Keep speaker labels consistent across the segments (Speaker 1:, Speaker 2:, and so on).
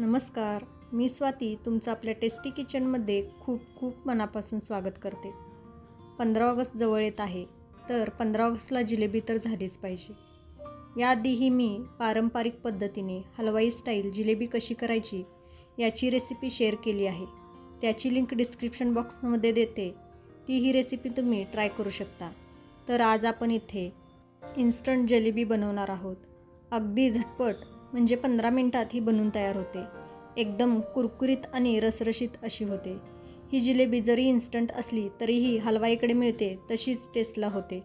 Speaker 1: नमस्कार मी स्वाती तुमचं आपल्या टेस्टी किचनमध्ये खूप खूप मनापासून स्वागत करते. पंधरा ऑगस्ट जवळ येत आहे तर पंधरा ऑगस्टला जिलेबी तर झालीच पाहिजे. याआधीही मी पारंपरिक पद्धतीने हलवाई स्टाईल जिलेबी कशी करायची याची रेसिपी शेअर केली आहे. त्याची लिंक डिस्क्रिप्शन बॉक्समध्ये देते. ती ही रेसिपी तुम्ही ट्राय करू शकता. तर आज आपण इथे इन्स्टंट जिलेबी बनवणार आहोत. अगदी झटपट म्हणजे पंधरा मिनटात ही बनवून तयार होते. एकदम कुरकुरीत आणि रसरशीत अशी होते. ही जिलेबी जरी इन्स्टंट असली तरीही हलवाईकडे मिळते तशीच टेस्टला होते.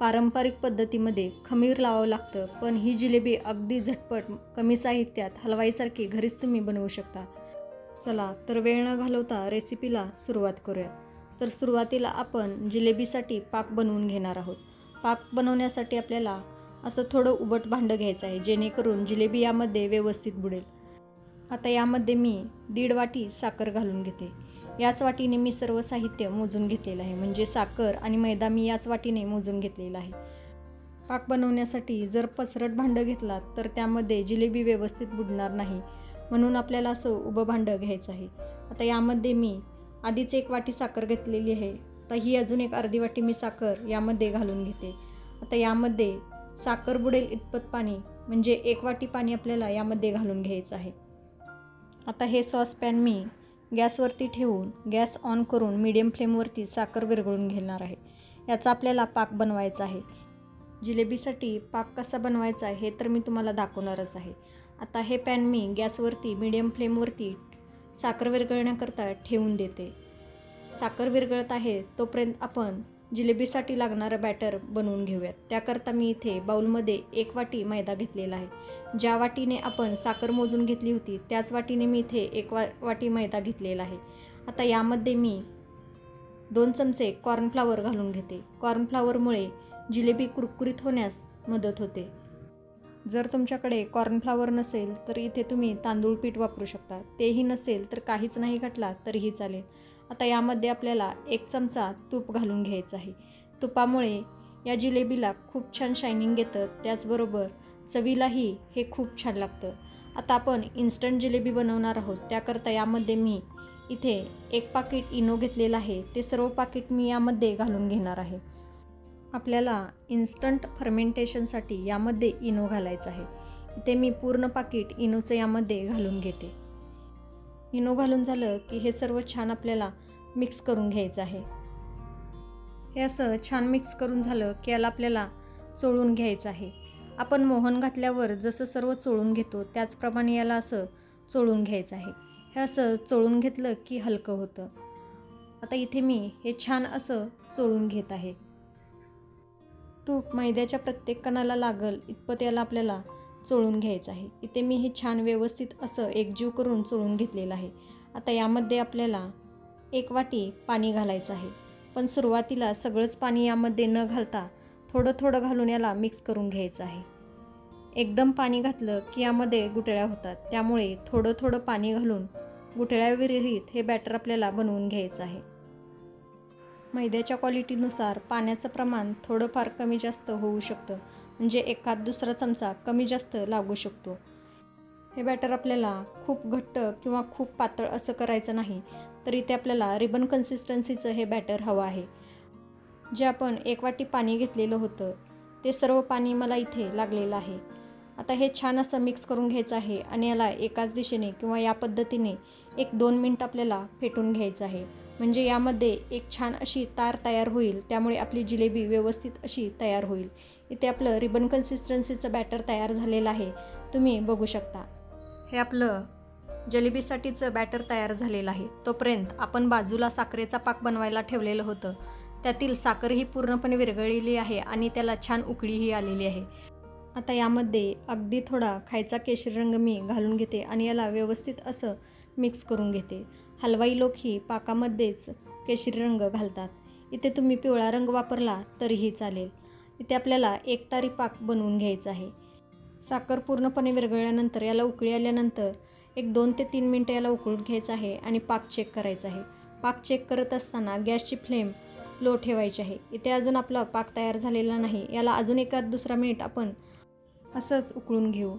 Speaker 1: पारंपरिक पद्धतीमध्ये खमीर लावावं लागतं पण ही जिलेबी अगदी झटपट कमी साहित्यात हलवाईसारखी घरीच तुम्ही बनवू शकता. चला तर वेळ न घालवता रेसिपीला सुरुवात करूया. तर सुरुवातीला आपण जिलेबीसाठी पाक बनवून घेणार आहोत. पाक बनवण्यासाठी आपल्याला असं थोडं उबट भांडं घ्यायचं आहे जेणेकरून जिलेबी यामध्ये व्यवस्थित बुडेल. आता यामध्ये मी दीड वाटी साखर घालून घेते. याच वाटीने मी सर्व साहित्य मोजून घेतलेलं आहे म्हणजे साखर आणि मैदा मी याच वाटीने मोजून घेतलेला आहे. पाक बनवण्यासाठी जर पसरट भांडं घेतलात तर त्यामध्ये जिलेबी व्यवस्थित बुडणार नाही म्हणून आपल्याला असं उभं भांडं घ्यायचं आहे. आता यामध्ये मी आधीच एक वाटी साखर घेतलेली आहे तर ही अजून एक अर्धी वाटी मी साखर यामध्ये घालून घेते. आता यामध्ये साखर बुडेल इतपत पाणी म्हणजे एक वाटी पाणी आपल्याला यामध्ये घालून घ्यायचं आहे. आता हे सॉसपॅन मी गॅसवरती ठेवून गॅस ऑन करून मीडियम फ्लेमवरती साखर विरघळून घेणार आहे. याचा आपल्याला पाक बनवायचा आहे. जिलेबीसाठी पाक कसा बनवायचा हे तर मी तुम्हाला दाखवणारच आहे. आता हे पॅन मी गॅसवरती मीडियम फ्लेमवरती साखर विरघळण्याकरता ठेवून देते. साखर विरघळत आहे तोपर्यंत आपण जिलेबीसाठी लागणारं बॅटर बनवून घेऊयात. त्याकरता मी इथे बाऊलमध्ये एक वाटी मैदा घेतलेला आहे. ज्या वाटीने आपण साखर मोजून घेतली होती त्याच वाटीने मी इथे एक वा वाटी मैदा घेतलेला आहे. आता यामध्ये मी दोन चमचे कॉर्नफ्लावर घालून घेते. कॉर्नफ्लावरमुळे जिलेबी कुरकुरीत होण्यास मदत होते. जर तुमच्याकडे कॉर्नफ्लावर नसेल तर इथे तुम्ही तांदूळ पीठ वापरू शकता. तेही नसेल तर काहीच नाही घटला तरीही चालेल. आता यामध्ये आपल्याला एक चमचा तूप घालून घ्यायचं आहे. तुपामुळे या जिलेबीला खूप छान शायनिंग येतं. त्याचबरोबर चवीलाही हे खूप छान लागतं. आता आपण इन्स्टंट जिलेबी बनवणार आहोत. त्याकरता यामध्ये मी इथे एक पाकिट इनो घेतलेलं आहे. ते सर्व पाकिट मी यामध्ये घालून घेणार आहे. आपल्याला इन्स्टंट फर्मेंटेशनसाठी यामध्ये इनो घालायचं आहे. इथे मी पूर्ण पाकिट इनोचं यामध्ये घालून घेते. इनो घालून झालं की हे सर्व छान आपल्याला मिक्स करून घ्यायचं आहे. हे असं छान मिक्स करून झालं की याला आपल्याला चोळून घ्यायचं आहे. आपण मोहन घातल्यावर जसं सर्व चोळून घेतो त्याचप्रमाणे याला असं चोळून घ्यायचं आहे. हे असं चोळून घेतलं की हलकं होतं. आता इथे मी हे छान असं चोळून घेत आहे. तूप मैद्याच्या प्रत्येक कणाला लागल इतपत याला आपल्याला चोळून घ्यायचं आहे. इथे मी हे छान व्यवस्थित असं एकजीव करून चोळून घेतलेलं आहे. आता यामध्ये आपल्याला एक वाटी पाणी घालायचं आहे. पण सुरुवातीला सगळंच पाणी यामध्ये न घालता थोडं थोडं घालून याला मिक्स करून घ्यायचं आहे. एकदम पाणी घातलं की यामध्ये गुटळ्या होतात. त्यामुळे थोडं थोडं पाणी घालून गुटळ्याविरहित हे बॅटर आपल्याला बनवून घ्यायचं आहे. मैद्याच्या क्वालिटीनुसार पाण्याचं प्रमाण थोडंफार कमी जास्त होऊ शकतं. म्हणजे एखाद दुसरा चमचा कमी जास्त लागू शकतो. हे बॅटर आपल्याला खूप घट्ट किंवा खूप पातळ असं करायचं नाही तर इथे आपल्याला रिबन कन्सिस्टन्सीचं हे बॅटर हवं आहे. जे आपण एक वाटी पाणी घेतलेलं होतं ते सर्व पाणी मला इथे लागलेलं आहे. आता हे छान असं मिक्स करून घ्यायचं आहे आणि याला एकाच दिशेने किंवा या पद्धतीने एक दोन मिनटं आपल्याला फेटून घ्यायचं आहे. म्हणजे यामध्ये एक छान अशी तार तयार होईल त्यामुळे आपली जिलेबी व्यवस्थित अशी तयार होईल. इथे आपलं रिबन कन्सिस्टन्सीचं बॅटर तयार झालेलं आहे. तुम्ही बघू शकता. हे आपलं जलेबीसाठीचं बॅटर तयार झालेलं आहे. तोपर्यंत आपण बाजूला साखरेचा पाक बनवायला ठेवलेलं होतं. त्यातील साखर ही पूर्णपणे विरघळलेली आहे आणि त्याला छान उकळीही आलेली आहे. आता यामध्ये अगदी थोडा खायचा केशरी रंग मी घालून घेते आणि याला व्यवस्थित असं मिक्स करून घेते. हलवाई लोक ही पाकामध्येच केशरी रंग घालतात. इथे तुम्ही पिवळा रंग वापरला तरीही चालेल. इथे आपल्याला एक तारी पाक बनवून घ्यायचा आहे. साखर पूर्णपणे विरघळल्यानंतर याला उकळी आल्यानंतर एक दोन ते तीन मिनटं याला उकळून घ्यायचं आहे आणि पाक चेक करायचा आहे. पाक चेक करत असताना गॅसची फ्लेम लो ठेवायची आहे. इथे अजून आपला पाक तयार झालेला नाही. याला अजून एका दुसरा मिनिट आपण असंच उकळून घेऊ.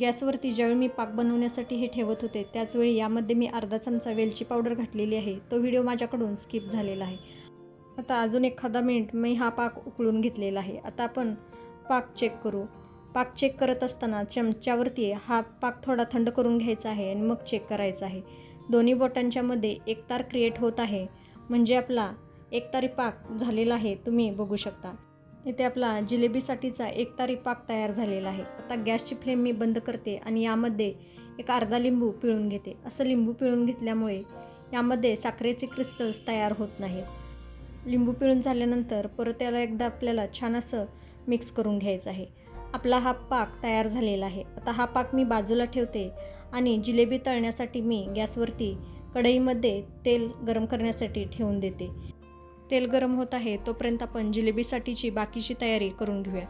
Speaker 1: गॅसवरती ज्यावेळी मी पाक बनवण्यासाठी हे ठेवत होते त्याचवेळी यामध्ये मी अर्धा चमचा वेलची पावडर घातलेली आहे. तो व्हिडिओ माझ्याकडून स्किप झालेला आहे. आता अजून एखादा मिनिट मी हा पाक उकळून घेतलेला आहे. आता आपण पाक चेक करू. पाक चेक करत असताना चमच्यावरती हा पाक थोडा थंड करून घ्यायचा आहे आणि मग चेक करायचा आहे. दोन्ही बोटांच्यामध्ये एक एकतार क्रिएट होत आहे. म्हणजे आपला एकतारी पाक झालेला आहे तुम्ही बघू शकता. इथे आपला जिलेबीसाठीचा एकतारी पाक तयार झालेला आहे. आता गॅसची फ्लेम मी बंद करते आणि यामध्ये एक अर्धा लिंबू पिळून घेते. असं लिंबू पिळून घेतल्यामुळे यामध्ये साखरेचे क्रिस्टल्स तयार होत नाहीत. लिंबू पिळून झाल्यानंतर परत त्याला एकदा आपल्याला छान असं मिक्स करून घ्यायचं आहे. आपला हा पाक तयार झालेला आहे. आता हा पाक मी बाजूला ठेवते आणि जिलेबी तळण्यासाठी मी गॅसवरती कढईमध्ये तेल गरम करण्यासाठी ठेवून देते. तेल गरम होत आहे तोपर्यंत आपण जिलेबीसाठीची बाकीची तयारी करून घेऊया.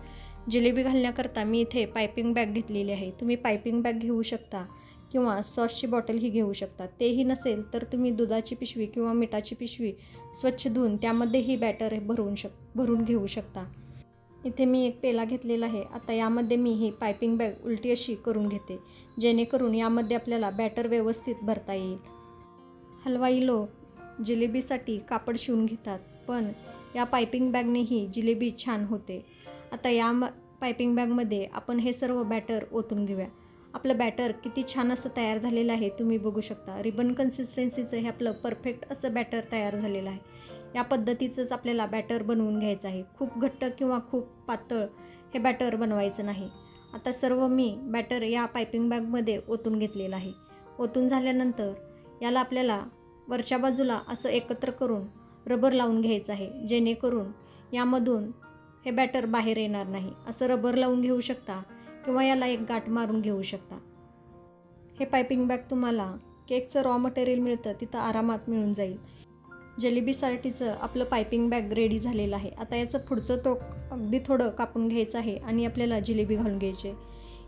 Speaker 1: जिलेबी घालण्याकरता मी इथे पायपिंग बॅग घेतलेली आहे. तुम्ही पायपिंग बॅग घेऊ शकता. किंवा सॉसची बॉटलही घेऊ शकता. तेही नसेल तर तुम्ही दुधाची पिशवी किंवा मिठाची पिशवी स्वच्छ धुवून त्यामध्ये ही बॅटर भरून शक भरून घेऊ शकता. इथे मी एक पेला घेतलेला आहे. आता यामध्ये मी ही पायपिंग बॅग उलटी अशी करून घेते जेणेकरून यामध्ये आपल्याला बॅटर व्यवस्थित भरता येईल. हलवाई लोक जिलेबीसाठी कापड शिवून घेतात पण या पायपिंग बॅगनेही जिलेबी छान होते. आता या म पायपिंग बॅगमध्ये आपण हे सर्व बॅटर ओतून घेऊया. आपलं बॅटर किती छान असं तयार झालेलं आहे तुम्ही बघू शकता. रिबन कन्सिस्टन्सीचं हे आपलं परफेक्ट असं बॅटर तयार झालेलं आहे. या पद्धतीचंच आपल्याला बॅटर बनवून घ्यायचं आहे. खूप घट्ट किंवा खूप पातळ हे बॅटर बनवायचं नाही. आता सर्व मी बॅटर या पायपिंग बॅगमध्ये ओतून घेतलेलं आहे. ओतून झाल्यानंतर याला आपल्याला वरच्या बाजूला असं एकत्र करून रबर लावून घ्यायचं आहे. जेणेकरून यामधून हे बॅटर बाहेर येणार नाही. असं रबर लावून घेऊ शकता. किंवा याला एक गाठ मारून घेऊ शकता. हे पायपिंग बॅग तुम्हाला केकचं रॉ मटेरियल मिळतं तिथं आरामात मिळून जाईल. जलेबीसाठीचं आपलं पायपिंग बॅग रेडी झालेलं आहे. आता याचं पुढचं टोक अगदी थोडं कापून घ्यायचं आहे आणि आपल्याला जिलेबी घालून घ्यायची. आहे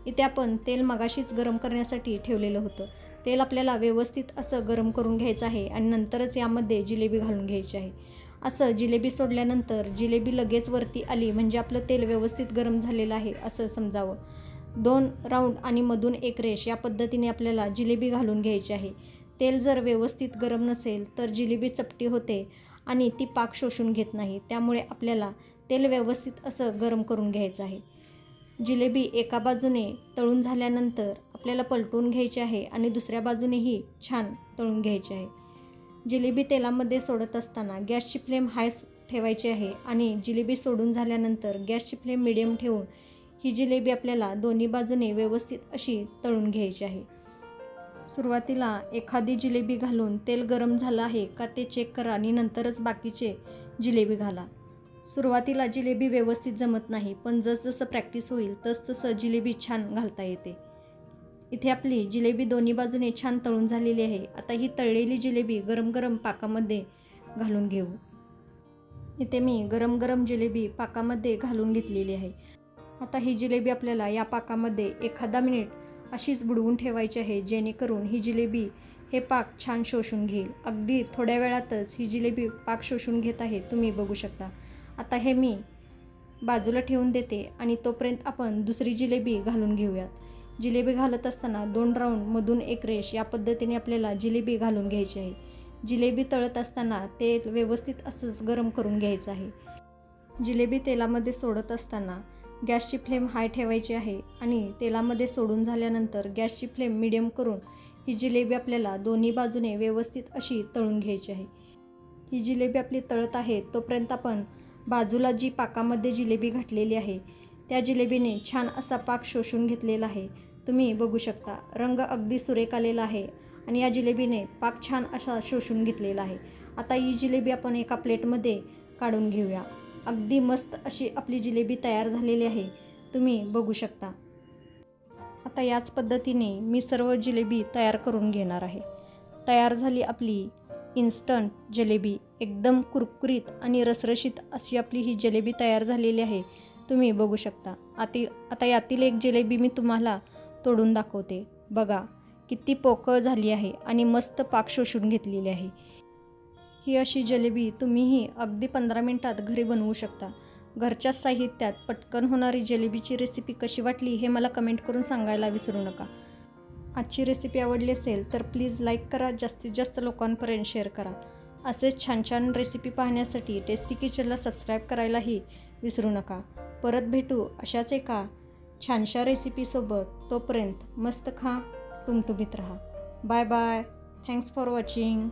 Speaker 1: इथे आपण तेल मगाशीच गरम करण्यासाठी ठेवलेलं होतं. तेल आपल्याला व्यवस्थित असं गरम करून घ्यायचं आहे आणि नंतरच यामध्ये जिलेबी घालून घ्यायची आहे. असं जिलेबी सोडल्यानंतर जिलेबी लगेच वरती आली म्हणजे आपलं तेल व्यवस्थित गरम झालेलं आहे असं समजावं. दोन राऊंड आणि मधून एक रेश या पद्धतीने आपल्याला जिलेबी घालून घ्यायची आहे. तेल जर व्यवस्थित गरम नसेल तर जिलेबी चपटी होते आणि ती पाक शोषून घेत नाही. त्यामुळे आपल्याला तेल व्यवस्थित असं गरम करून घ्यायचं आहे. जिलेबी एका बाजूने तळून झाल्यानंतर आपल्याला पलटून घ्यायची आहे आणि दुसऱ्या बाजूनेही छान तळून घ्यायची आहे. जिलेबी तेलामध्ये सोडत असताना गॅसची फ्लेम हाय ठेवायची आहे आणि जिलेबी सोडून झाल्यानंतर गॅसची फ्लेम मिडियम ठेवून ही जिलेबी आपल्याला दोन्ही बाजूने व्यवस्थित अशी तळून घ्यायची आहे. सुरुवातीला एखादी जिलेबी घालून तेल गरम झालं आहे का ते चेक करा आणि नंतरच बाकीचे जिलेबी घाला. सुरुवातीला जिलेबी व्यवस्थित जमत नाही पण जसजसं प्रॅक्टिस होईल तसतसं जिलेबी छान घालता येते. इथे आपली जिलेबी दोन्ही बाजूने छान तळून झालेली आहे. आता ही तळलेली जिलेबी गरम गरम पाकामध्ये घालून घेऊ. इथे मी गरम गरम जिलेबी पाकामध्ये घालून घेतलेली आहे. आता ही जिलेबी आपल्याला या पाकामध्ये एखादा मिनिट अशीच बुडवून ठेवायची आहे जेणेकरून ही जिलेबी हे पाक छान शोषून घेईल. अगदी थोड्या वेळातच ही जिलेबी पाक शोषून घेत आहे तुम्ही बघू शकता. आता हे मी बाजूला ठेवून देते आणि तोपर्यंत आपण दुसरी जिलेबी घालून घेऊयात. जिलेबी घालत असताना दोन राऊंड मधून एक रेश या पद्धतीने आपल्याला जिलेबी घालून घ्यायची आहे. जिलेबी तळत असताना तेल व्यवस्थित असंच गरम करून घ्यायचं आहे. जिलेबी तेलामध्ये सोडत असताना गॅसची फ्लेम हाय ठेवायची आहे आणि तेलामध्ये सोडून झाल्यानंतर गॅसची फ्लेम मिडियम करून ही जिलेबी आपल्याला दोन्ही बाजूने व्यवस्थित अशी तळून घ्यायची आहे. ही जिलेबी आपली तळत आहे तोपर्यंत आपण बाजूला जी पाकामध्ये जिलेबी घातलेली आहे त्या जिलेबीने छान असा पाक शोषून घेतलेला आहे. तुम्ही बघू शकता रंग अगदी सुरेख आलेला आहे आणि या जिलेबीने पाक छान असा शोषून घेतलेला आहे. आता ही जिलेबी आपण एका प्लेटमध्ये काढून घेऊया. अगदी मस्त अशी आपली जिलेबी तयार झालेली आहे. तुम्ही बघू शकता. आता याच पद्धतीने मी सर्व जिलेबी तयार करून घेणार आहे. तयार झाली आपली इन्स्टंट जिलेबी. एकदम कुरकुरीत आणि रसरशीत अशी आपली ही जिलेबी तयार झालेली आहे. तुम्ही बघू शकता. आती आता यातील एक जिलेबी मी तुम्हाला तोडून दाखवते. बघा किती पोकळ झाली आहे आणि मस्त पाक शोषून घेतलेली आहे. ही अशी जलेबी तुम्हीही अगदी पंधरा मिनटात घरी बनवू शकता. घरच्याच साहित्यात पटकन होणारी जिलेबीची रेसिपी कशी वाटली हे मला कमेंट करून सांगायला विसरू नका. आजची रेसिपी आवडली असेल तर प्लीज लाईक करा जास्तीत जास्त लोकांपर्यंत शेअर करा. असेच छान छान रेसिपी पाहण्यासाठी टेस्टी किचनला सबस्क्राईब करायलाही विसरू नका. परत भेटू अशाच एका छानशा रेसिपीसोबत तोपर्यंत मस्त खा टुमटुमीत राहा. Bye bye thanks for watching